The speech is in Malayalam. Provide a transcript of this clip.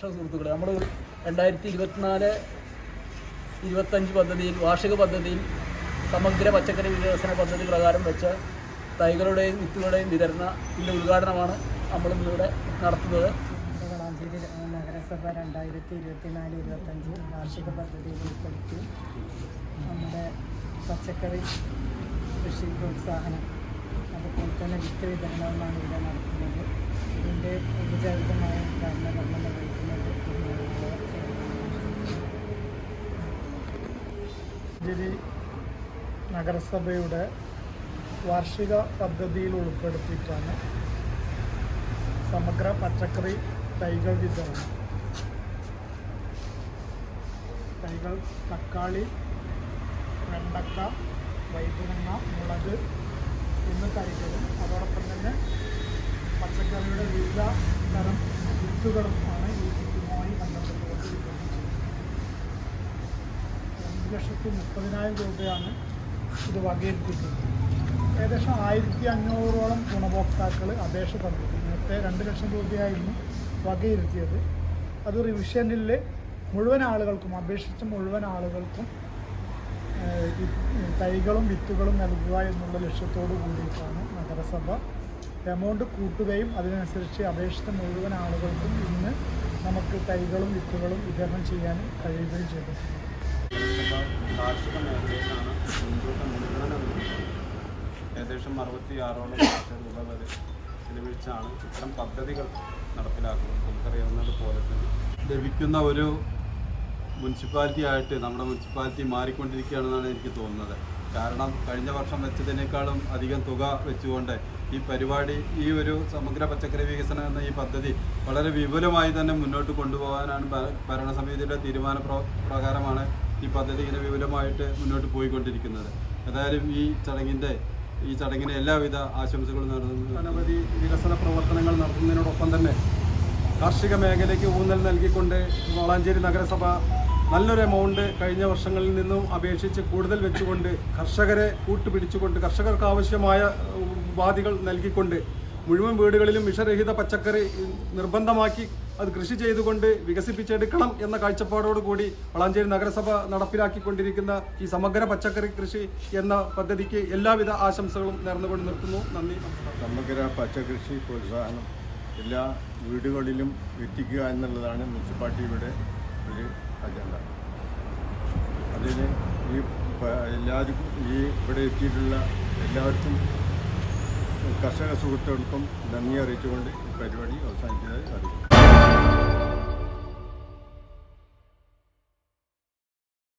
കർഷക സുഹൃത്തുക്കളെ നമ്മൾ രണ്ടായിരത്തി ഇരുപത്തിനാല് ഇരുപത്തഞ്ച് പദ്ധതിയിൽ വാർഷിക പദ്ധതിയിൽ സമഗ്ര പച്ചക്കറി വികസന പദ്ധതി പ്രകാരം വെച്ച തൈകളുടെയും വിത്തുകളുടെയും വിതരണത്തിന്റെ ഉദ്ഘാടനമാണ് നമ്മളിന്നിവിടെ നടത്തുന്നത്. നഗരസഭ രണ്ടായിരത്തി ഇരുപത്തിനാല് ഇരുപത്തഞ്ച് വാർഷിക പദ്ധതിയിൽ ഉൾപ്പെടുത്തി നമ്മുടെ പച്ചക്കറി കൃഷി പ്രോത്സാഹനം അതുപോലെ തന്നെ വിത്ത് വിതരണവുമാണ് ഇവിടെ നടത്തുന്നത്. ഇതിന്റെ ഔപചാരികമായ ഉദ്ഘാടനം നിർവഹിക്കുന്നത് ജിരി നഗരസഭയുടെ വാർഷിക പദ്ധതിയിൽ ഉൾപ്പെടുത്തിയിട്ടാണ് സമഗ്ര പച്ചക്കറി തൈകൾ വിതരണം. തൈകൾ തക്കാളി വെണ്ടക്ക വൈദ്യുതങ്ങ മുളക് എന്ന് തൈകളും അതോടൊപ്പം തന്നെ പച്ചക്കറിയുടെ വിവിധ തരം വിത്തുകളും ലക്ഷത്തി മുപ്പതിനായിരം രൂപയാണ് ഇത് വകയിരുത്തിയിട്ടുള്ളത്. ഏകദേശം ആയിരത്തി അഞ്ഞൂറോളം ഗുണഭോക്താക്കൾ അപേക്ഷ തന്നിട്ടുണ്ട് നേരത്തെ രണ്ട് ലക്ഷം രൂപയായിരുന്നു വകയിരുത്തിയത്. അത് റിവിഷനിൽ മുഴുവൻ ആളുകൾക്കും അപേക്ഷിച്ച മുഴുവൻ ആളുകൾക്കും തൈകളും വിത്തുകളും നൽകുക എന്നുള്ള ലക്ഷ്യത്തോടു കൂടിയിട്ടാണ് നഗരസഭ എമൗണ്ട് കൂട്ടുകയും അതിനനുസരിച്ച് അപേക്ഷിച്ച മുഴുവൻ ആളുകൾക്കും ഇന്ന് നമുക്ക് തൈകളും വിത്തുകളും വിതരണം ചെയ്യാൻ കഴിയുകയും ചെയ്തിട്ടുണ്ട്. കാർഷിക മേഖലയിലാണ് മുൻകൂട്ട മുൻഗണന ഏകദേശം അറുപത്തി ആറോളം ലക്ഷം രൂപ വരെ ചിലവഴിച്ചാണ് ഇത്തരം പദ്ധതികൾ നടപ്പിലാക്കുന്നത്. നമുക്കറിയാവുന്നത് പോലെ തന്നെ ലഭിക്കുന്ന ഒരു മുനിസിപ്പാലിറ്റി ആയിട്ട് നമ്മുടെ മുനിസിപ്പാലിറ്റി മാറിക്കൊണ്ടിരിക്കുകയാണെന്നാണ് എനിക്ക് തോന്നുന്നത്. കാരണം കഴിഞ്ഞ വർഷം വെച്ചതിനേക്കാളും അധികം തുക വെച്ചുകൊണ്ട് ഈ പരിപാടി ഈ ഒരു സമഗ്ര പച്ചക്കറി വികസനം എന്ന ഈ പദ്ധതി വളരെ വിപുലമായി തന്നെ മുന്നോട്ട് കൊണ്ടുപോകാനാണ് ഭരണസമിതിയുടെ തീരുമാന പ്ര- പ്രകാരമാണ് ഈ പദ്ധതി ഇങ്ങനെ വിപുലമായിട്ട് മുന്നോട്ട് പോയിക്കൊണ്ടിരിക്കുന്നത്. ഏതായാലും ഈ ചടങ്ങിന്റെ ഈ ചടങ്ങിന് എല്ലാവിധ ആശംസകളും നേർന്നു. അനവധി വികസന പ്രവർത്തനങ്ങൾ നടത്തുന്നതിനോടൊപ്പം തന്നെ കാർഷിക മേഖലയ്ക്ക് ഊന്നൽ നൽകിക്കൊണ്ട് വളാഞ്ചേരി നഗരസഭ നല്ലൊരു എമൗണ്ട് കഴിഞ്ഞ വർഷങ്ങളിൽ നിന്നും അപേക്ഷിച്ച് കൂടുതൽ വെച്ചുകൊണ്ട് കർഷകരെ കൂട്ടുപിടിച്ചുകൊണ്ട് കർഷകർക്ക് ആവശ്യമായ ഉപാധികൾ നൽകിക്കൊണ്ട് മുഴുവൻ വീടുകളിലും വിഷരഹിത പച്ചക്കറി നിർബന്ധമാക്കി അത് കൃഷി ചെയ്തുകൊണ്ട് വികസിപ്പിച്ചെടുക്കണം എന്ന കാഴ്ചപ്പാടോട് കൂടി വളാഞ്ചേരി നഗരസഭ നടപ്പിലാക്കിക്കൊണ്ടിരിക്കുന്ന ഈ സമഗ്ര പച്ചക്കറി കൃഷി എന്ന പദ്ധതിക്ക് എല്ലാവിധ ആശംസകളും നേർന്നുകൊണ്ട് നിർത്തുന്നു. നന്ദി. സമഗ്ര പച്ചക്കൃഷി പ്രോത്സാഹനം എല്ലാ വീടുകളിലും എത്തിക്കുക എന്നുള്ളതാണ് മുനിസിപ്പാലിറ്റിയുടെ ഒരു അജണ്ട. അതിന് ഈ എല്ലാവർക്കും ഈ ഇവിടെ എത്തിയിട്ടുള്ള എല്ലാവർക്കും കർഷക സുഹൃത്തുക്കൾക്കും നന്ദി അറിയിച്ചുകൊണ്ട് പരിപാടി അവസാനിച്ചതായി